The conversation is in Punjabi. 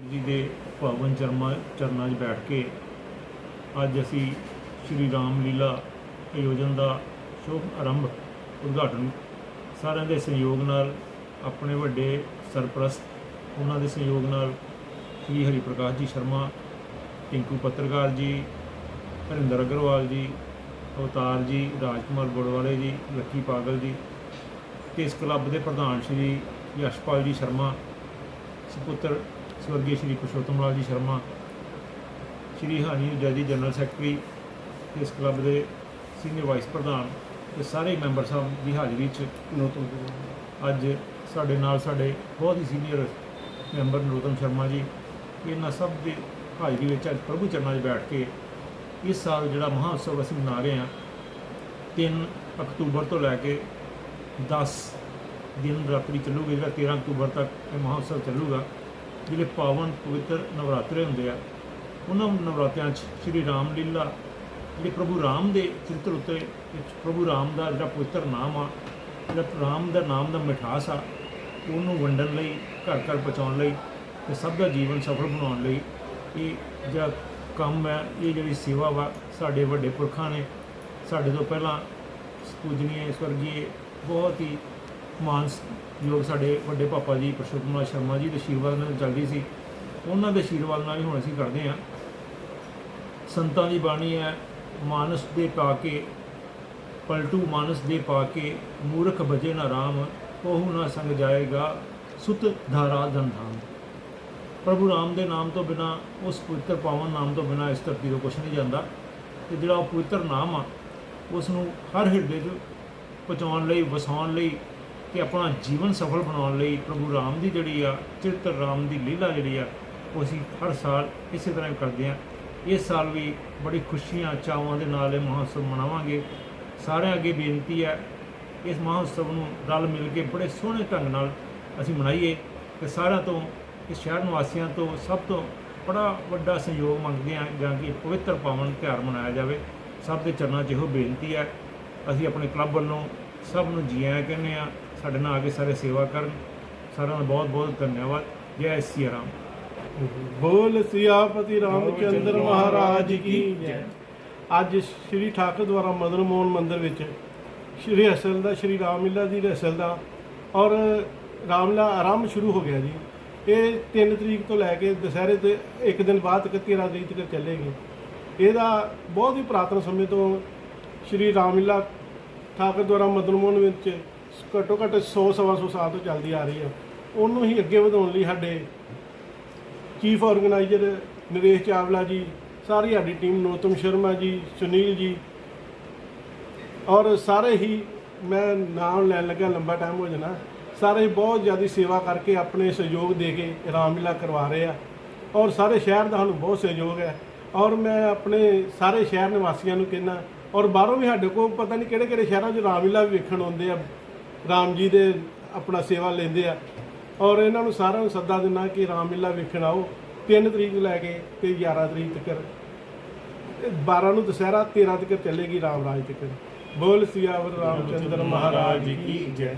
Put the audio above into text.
ਜੀ ਦੇ ਪਾਵਨ ਚਰਮਾ, ਚਰਨਾਂ 'ਚ ਬੈਠ ਕੇ ਅੱਜ ਅਸੀਂ ਸ਼੍ਰੀ ਰਾਮ ਲੀਲਾ ਆਯੋਜਨ ਦਾ ਸ਼ੁਭ ਆਰੰਭ ਉਦਘਾਟਨ ਸਾਰਿਆਂ ਦੇ ਸਹਿਯੋਗ ਨਾਲ, ਆਪਣੇ ਵੱਡੇ ਸਰਪ੍ਰਸਤ, ਉਹਨਾਂ ਦੇ ਸਹਿਯੋਗ ਨਾਲ ਸ਼੍ਰੀ ਹਰੀ ਪ੍ਰਕਾਸ਼ ਜੀ ਸ਼ਰਮਾ, ਟਿੰਕੂ ਪੱਤਰਕਾਰ ਜੀ, ਹਰਿੰਦਰ ਅਗਰਵਾਲ ਜੀ, ਅਵਤਾਰ ਜੀ, ਰਾਜਕੁਮਾਰ ਗੁੜਵਾਲੇ ਜੀ, ਲੱਕੀ ਪਾਗਲ ਜੀ ਤੇ ਇਸ ਕਲੱਬ ਦੇ ਪ੍ਰਧਾਨ ਸ਼੍ਰੀ ਯਸ਼ਪਾਲ ਜੀ ਸ਼ਰਮਾ, ਸੁਪੁੱਤਰ ਸਵਰਗੀ ਸ਼੍ਰੀ ਪੁਰਸ਼ੋਤਮ ਲਾਲ ਜੀ ਸ਼ਰਮਾ ਸ਼੍ਰੀ ਹਾਨੀ ਜੈਦੀ ਜਨਰਲ ਸੈਕਟਰੀ ਇਸ ਕਲੱਬ ਦੇ ਸੀਨੀਅਰ ਵਾਈਸ ਪ੍ਰਧਾਨ ਤੇ ਸਾਰੇ ਮੈਂਬਰ ਸਾਹਿਬ ਦੀ ਹਾਜ਼ਰੀ 'ਚ ਅੱਜ ਸਾਡੇ ਨਾਲ ਸਾਡੇ ਬਹੁਤ ਹੀ ਸੀਨੀਅਰ ਮੈਂਬਰ ਨਰੋਤਮ ਸ਼ਰਮਾ ਜੀ ਇਹਨਾਂ ਸਭ ਦੀ ਹਾਜ਼ਰੀ ਵਿੱਚ ਅੱਜ ਪ੍ਰਭੂ ਚਰਨਾਂ 'ਚ ਬੈਠ ਕੇ ਇਸ ਸਾਲ ਜਿਹੜਾ ਮਹਾਉਤਸਵ ਅਸੀਂ ਮਨਾ ਰਹੇ ਹਾਂ 3 ਅਕਤੂਬਰ ਤੋਂ ਲੈ ਕੇ 10 ਦਿਨ ਰਾਤਰੀ ਚੱਲੂਗਾ ਜਿਹੜਾ 13 ਅਕਤੂਬਰ ਤੱਕ ਇਹ ਮਹਾਉਤਸਵ ਚੱਲੂਗਾ। ਜਿਹੜੇ ਪਾਵਨ ਪਵਿੱਤਰ ਨਵਰਾਤਰੇ ਹੁੰਦੇ ਆ, ਉਹਨਾਂ ਨਵਰਾਤਿਆਂ 'ਚ ਸ਼੍ਰੀ ਰਾਮ ਲੀਲਾ ਜਿਹੜੇ ਪ੍ਰਭੂ ਰਾਮ ਦੇ ਚਰਿੱਤਰ ਉੱਤੇ ਪ੍ਰਭੂ ਰਾਮ ਦਾ ਜਿਹੜਾ ਪਵਿੱਤਰ ਨਾਮ ਆ, ਜਿਹੜਾ ਰਾਮ ਦਾ ਨਾਮ ਦਾ ਮਿਠਾਸ ਆ, ਉਹਨੂੰ ਵੰਡਣ ਲਈ ਘਰ ਘਰ ਪਹੁੰਚਾਉਣ ਲਈ ਤੇ ਸਭ ਦਾ ਜੀਵਨ ਸਫਲ ਬਣਾਉਣ ਲਈ ਇਹ ਜਿਹੜਾ ਕੰਮ ਹੈ, ਇਹ ਜਿਹੜੀ ਸੇਵਾ ਵਾ, ਸਾਡੇ ਵੱਡੇ ਪੁਰਖਾਂ ਨੇ ਸਾਡੇ ਤੋਂ ਪਹਿਲਾਂ ਪੂਜਨੀਏ, ਸਵਰਗੀਏ ਬਹੁਤ ਹੀ ਮਾਨਯੋਗ ਸਾਡੇ ਵੱਡੇ ਪਾਪਾ ਜੀ ਪ੍ਰਸ਼ੋਤਮ ਸ਼ਰਮਾ ਜੀ ਦੇ ਆਸ਼ੀਰਵਾਦ ਨਾਲ ਚੱਲਦੀ ਸੀ, ਉਹਨਾਂ ਦੇ ਆਸ਼ੀਰਵਾਦ ਨਾਲ ਹੀ ਹੁਣ ਅਸੀਂ ਕਰਦੇ ਹਾਂ। ਸੰਤਾਂ ਦੀ ਬਾਣੀ ਹੈ, ਮਾਨਸ ਦੇ ਪਾ ਕੇ, ਪਲਟੂ ਮਾਨਸ ਦੇ ਪਾ ਕੇ, ਮੂਰਖ ਬਜੇ ਨਾ ਰਾਮ ਕੋਹੁ ਨਾ ਸੰਗ ਜਾਏਗਾ, ਸੁਤ ਧਾਰਾ ਧਨ ਧਾਮ। ਪ੍ਰਭੂ ਰਾਮ ਦੇ ਨਾਮ ਤੋਂ ਬਿਨਾ, ਉਸ ਪਵਿੱਤਰ ਪਾਵਨ ਨਾਮ ਤੋਂ ਬਿਨਾ ਇਸ ਧਰਤੀ ਤੋਂ ਕੁਛ ਨਹੀਂ ਜਾਂਦਾ। ਤੇ ਜਿਹੜਾ ਉਹ ਪਵਿੱਤਰ ਨਾਮ ਆ ਉਸ ਨੂੰ ਹਰ ਹਿਰਦੇ 'ਚ ਪਹੁੰਚਾਉਣ ਲਈ, ਵਸਾਉਣ ਲਈ ਤੇ ਆਪਣਾ ਜੀਵਨ ਸਫਲ ਬਣਾਉਣ ਲਈ ਪ੍ਰਭੂ ਰਾਮ ਦੀ ਜਿਹੜੀ ਆ ਚਿੱਤਰ ਰਾਮ ਦੀ ਲੀਲਾ ਜਿਹੜੀ ਆ, ਉਹ ਅਸੀਂ ਹਰ ਸਾਲ ਇਸੇ ਤਰ੍ਹਾਂ ਕਰਦੇ ਆ ਇਸ ਸਾਲ ਵੀ ਬੜੀ ਖੁਸ਼ੀਆਂ, ਚਾਵਾਂ ਦੇ ਨਾਲ ਇਹ ਮਹੋਤਸਵ ਮਨਾਵਾਂਗੇ। ਸਾਰਿਆਂ ਅੱਗੇ ਬੇਨਤੀ ਹੈ, ਇਸ ਮਹੋਤਸਵ ਨੂੰ ਰਲ ਮਿਲ ਕੇ ਬੜੇ ਸੋਹਣੇ ਢੰਗ ਨਾਲ ਅਸੀਂ ਮਨਾਈਏ ਤੇ ਸਾਰਿਆਂ ਤੋਂ, ਇਸ ਸ਼ਹਿਰ ਨਿਵਾਸੀਆਂ ਤੋਂ ਸਭ ਤੋਂ ਬੜਾ ਵੱਡਾ ਸਹਿਯੋਗ ਮੰਗਦੇ ਹਾਂ, ਜਾਂ ਕਿ ਪਵਿੱਤਰ ਪਾਵਨ ਤਿਉਹਾਰ ਮਨਾਇਆ ਜਾਵੇ। ਸਭ ਦੇ ਚਰਨਾਂ 'ਚ ਇਹੋ ਬੇਨਤੀ ਹੈ, ਅਸੀਂ ਆਪਣੇ ਕਲੱਬ ਵੱਲੋਂ ਸਭ ਨੂੰ ਜੀ ਆਇਆਂ ਕਹਿੰਦੇ ਆ ਸਾਡੇ ਨਾਲ ਆ ਕੇ ਸਾਰੇ ਸੇਵਾ ਕਰਨ। ਸਾਰਿਆਂ ਦਾ ਬਹੁਤ ਬਹੁਤ ਧੰਨਵਾਦ। ਜੈ ਸਿਆ ਰਾਮ। ਬੋਲ ਸਿਆਪਤੀ ਰਾਮਚੰਦਰ ਮਹਾਰਾਜ ਕੀ ਜੈ। ਅੱਜ ਸ਼੍ਰੀ ਠਾਕੁਰ ਦੁਆਰਾ ਮਦਨ ਮੋਹਨ ਮੰਦਿਰ ਵਿੱਚ ਸ਼੍ਰੀ ਅਸਲ ਦਾ ਸ਼੍ਰੀ ਰਾਮਲੀਲਾ ਦੀ ਰਸਲ ਦਾ ਔਰ ਰਾਮਲੀਲਾ ਆਰੰਭ ਸ਼ੁਰੂ ਹੋ ਗਿਆ ਜੀ। ਇਹ 3 ਤਰੀਕ ਤੋਂ ਲੈ ਕੇ ਦੁਸਹਿਰੇ ਤੇ ਇੱਕ ਦਿਨ ਬਾਅਦ ਤੱਕ 13 ਤਰੀਕ ਤੱਕ ਚੱਲੇਗੀ। ਇਹਦਾ ਬਹੁਤ ਹੀ ਪੁਰਾਤਨ ਸਮੇਂ ਤੋਂ ਸ਼੍ਰੀ ਰਾਮਲੀਲਾ ਠਾਕੁਰ ਦੁਆਰਾ ਮਦਨ ਮੋਹਨ ਵਿੱਚ ਘੱਟੋ ਘੱਟ 100 ਸਵਾ ਸੌ ਸਾਲ ਤੋਂ ਚੱਲਦੀ ਆ ਰਹੀ ਹੈ ਉਹਨੂੰ ਹੀ ਅੱਗੇ ਵਧਾਉਣ ਲਈ ਸਾਡੇ ਚੀਫ ਆਰਗੇਨਾਈਜ਼ਰ ਨਰੇਸ਼ ਚਾਵਲਾ ਜੀ, ਸਾਰੀ ਸਾਡੀ ਟੀਮ ਨੋਤਮ ਸ਼ਰਮਾ ਜੀ, ਸੁਨੀਲ ਜੀ, ਔਰ ਸਾਰੇ ਹੀ ਮੈਂ ਨਾਮ ਲੈਣ ਲੱਗਾ ਲੰਬਾ ਟਾਈਮ ਹੋ ਜਾਣਾ। ਸਾਰੇ ਹੀ ਬਹੁਤ ਜ਼ਿਆਦਾ ਸੇਵਾ ਕਰਕੇ ਆਪਣੇ ਸਹਿਯੋਗ ਦੇ ਕੇ ਰਾਮਲੀਲਾ ਕਰਵਾ ਰਹੇ ਆ। ਔਰ ਸਾਰੇ ਸ਼ਹਿਰ ਦਾ ਸਾਨੂੰ ਬਹੁਤ ਸਹਿਯੋਗ ਹੈ। ਔਰ ਮੈਂ ਆਪਣੇ ਸਾਰੇ ਸ਼ਹਿਰ ਨਿਵਾਸੀਆਂ ਨੂੰ ਕਹਿੰਦਾ, ਔਰ ਬਾਹਰੋਂ ਵੀ ਸਾਡੇ ਕੋਲ ਪਤਾ ਨਹੀਂ ਕਿਹੜੇ ਕਿਹੜੇ ਸ਼ਹਿਰਾਂ 'ਚ ਰਾਮਲੀਲਾ ਵੀ ਵੇਖਣ ਆਉਂਦੇ ਆ। ਰਾਮ ਜੀ ਦੇ ਆਪਣਾ ਸੇਵਾ ਲੈਂਦੇ ਆ। ਔਰ ਇਹਨਾਂ ਨੂੰ ਸਾਰਿਆਂ ਨੂੰ ਸੱਦਾ ਦਿੰਦਾ ਕਿ ਰਾਮਲੀਲਾ ਵੇਖਣ ਆਓ। 3 ਤਰੀਕ ਲੈ ਕੇ ਤੇ 11 ਤਰੀਕ ਤੱਕ। 12 ਨੂੰ ਦੁਸਹਿਰਾ 13 ਤੱਕ ਚੱਲੇਗੀ ਰਾਮ ਰਾਜ ਤੱਕ। ਬੋਲ ਸਿਆਵਰ ਰਾਮਚੰਦਰ ਮਹਾਰਾਜ ਕੀ ਜੈ।